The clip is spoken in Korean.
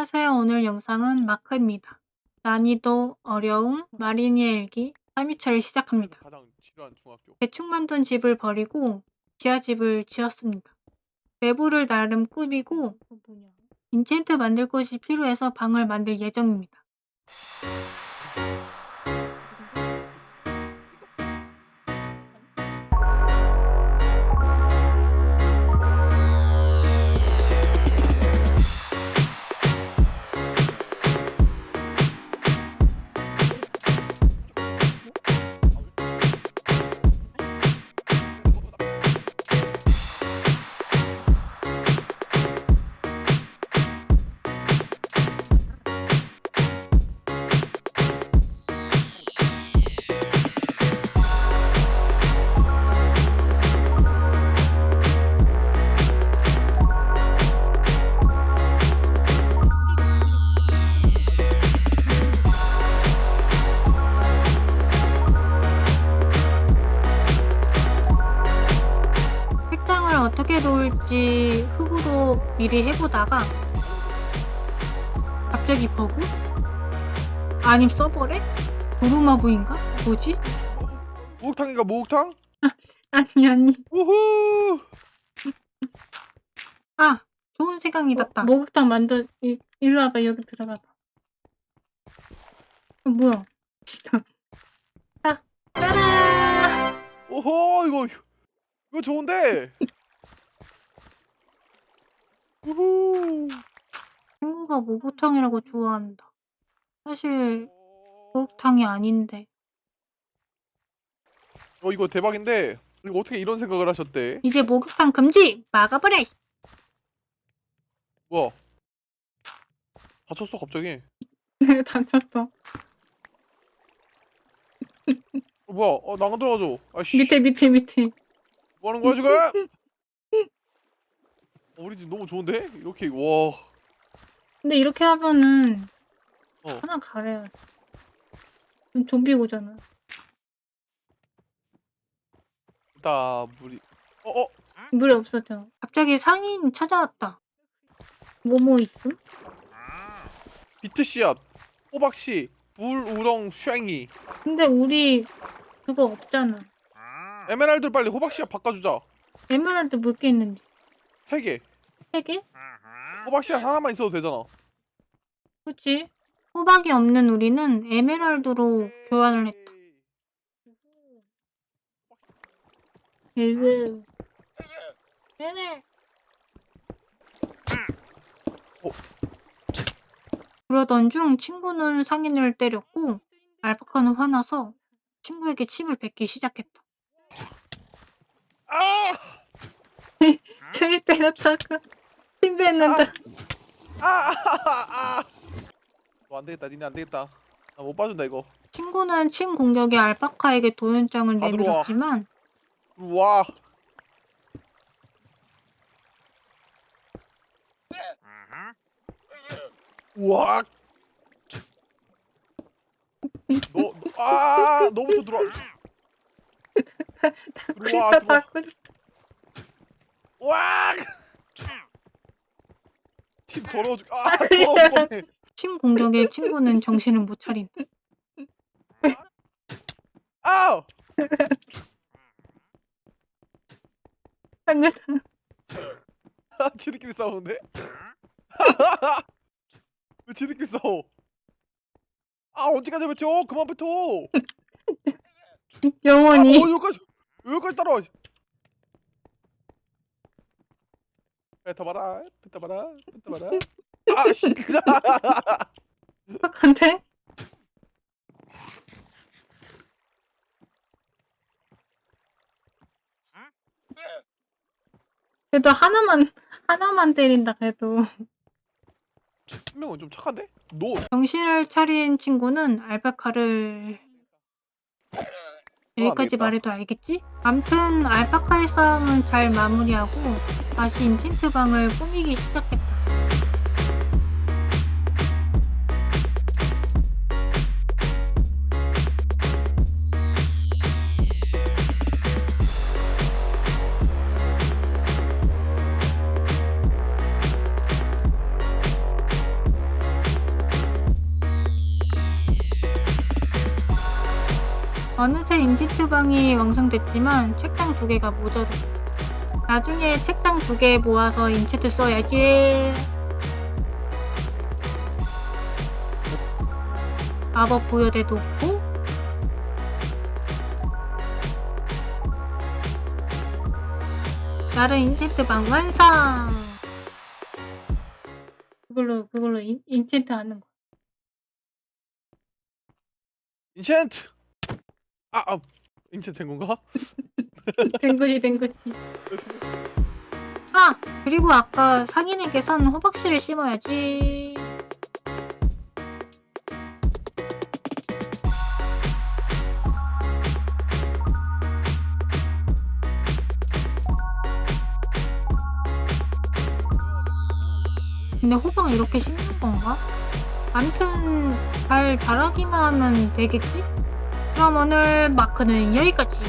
안녕하세요. 오늘 영상은 마크입니다. 난이도 어려움 마리니의 일기 3일차를 시작합니다. 가장 지루한 중학교. 대충 만든 집을 버리고 지하집을 지었습니다. 내부를 나름 꾸미고 인챈트 만들 곳이 필요해서 방을 만들 예정입니다. 놓을지 흙으로 미리 해보다가 갑자기 버그? 아님 서버래? 도루마부인가? 뭐지? 목욕탕인가 목욕탕? 아니 아니 우후. 아 좋은 생각이 났다 목욕탕 만들 이, 일로 와봐 여기 들어가봐 어, 뭐야 진짜 아 따라 오호 이거 이거 좋은데. 우후. 친구가 목욕탕이라고 좋아한다 사실 목욕탕이 아닌데 어 이거 대박인데 이거 어떻게 이런 생각을 하셨대? 이제 목욕탕 금지 막아버려 뭐야? 다쳤어 갑자기. 내가 다쳤어 어, 뭐야? 어 나가 들어가줘. 아씨. 밑에 밑에 밑에 뭐 하는 거야 지금? 어, 우리 집 너무 좋은데? 이렇게 와. 근데 이렇게 하면은 어. 하나 가려야 돼 그럼 좀비 오잖아 나 물이. 어 어. 물이 없어져 갑자기 상인 찾아왔다 뭐뭐 있음? 비트 씨앗, 호박 씨, 불 우렁 쉥이. 근데 우리 그거 없잖아 에메랄드 빨리 호박 씨앗 바꿔주자. 에메랄드 몇 개 있는데 세 개. 세 개? 호박 씨앗 하나만 있어도 되잖아. 그치? 호박이 없는 우리는 에메랄드로 교환을 했다 에메 에메 어. 그러던 중 친구는 상인을 때렸고 알파카는 화나서 친구에게 침을 뱉기 시작했다. 아! 저기 때렸다가 침 뱉는다. 아! 아! 아! 어, 안 되겠다. 니네 안 되겠다. 나 못 봐준다 이거. 친구는 침 공격에 알파카에게 도연장을 다 들어와. 내밀었지만 우와. 우와. 너, 너 아, 너부터 들어와. 밖으로 와! 팀 더러워 죽. 아, 더러워 죽겠네. 침 공격에 친구는 정신을 못 차린다. 아우! 아니야. 아, 지들끼리 싸우는데? 왜 지들끼리 싸워? 아, 언제까지 뱉어? 그만 뱉어! 아, 영원히 어, 여기까지, 여기까지 따라와. 뱉어봐라, 뱉어봐라, 뱉어봐라. 아, 진짜. 착한데? 그래도 하나만 하나만 때린다 그래도 한 명은 좀 착한데? 너 정신을 차린 친구는 알파카를 여기까지 되겠다. 말해도 알겠지? 암튼 알파카의 싸움은 잘 마무리하고 다시 인챈트방을 꾸미기 시작했다. 어느새 인챈트방이 완성됐지만 책장 두 개가 모자랐다. 나중에 책장 두 개 모아서 인챈트 써야지. 마법 부여대 놓고 나름 인챈트 방 완성. 그걸로 그걸로 인, 인챈트 하는 거. 인챈트. 아, 아 인챈트 된 건가? 된 거지. 아 그리고 아까 상인에게 산 호박씨를 심어야지. 근데 호박 이렇게 심는 건가? 암튼 잘 자라기만 하면 되겠지? 그럼 오늘 마크는 여기까지.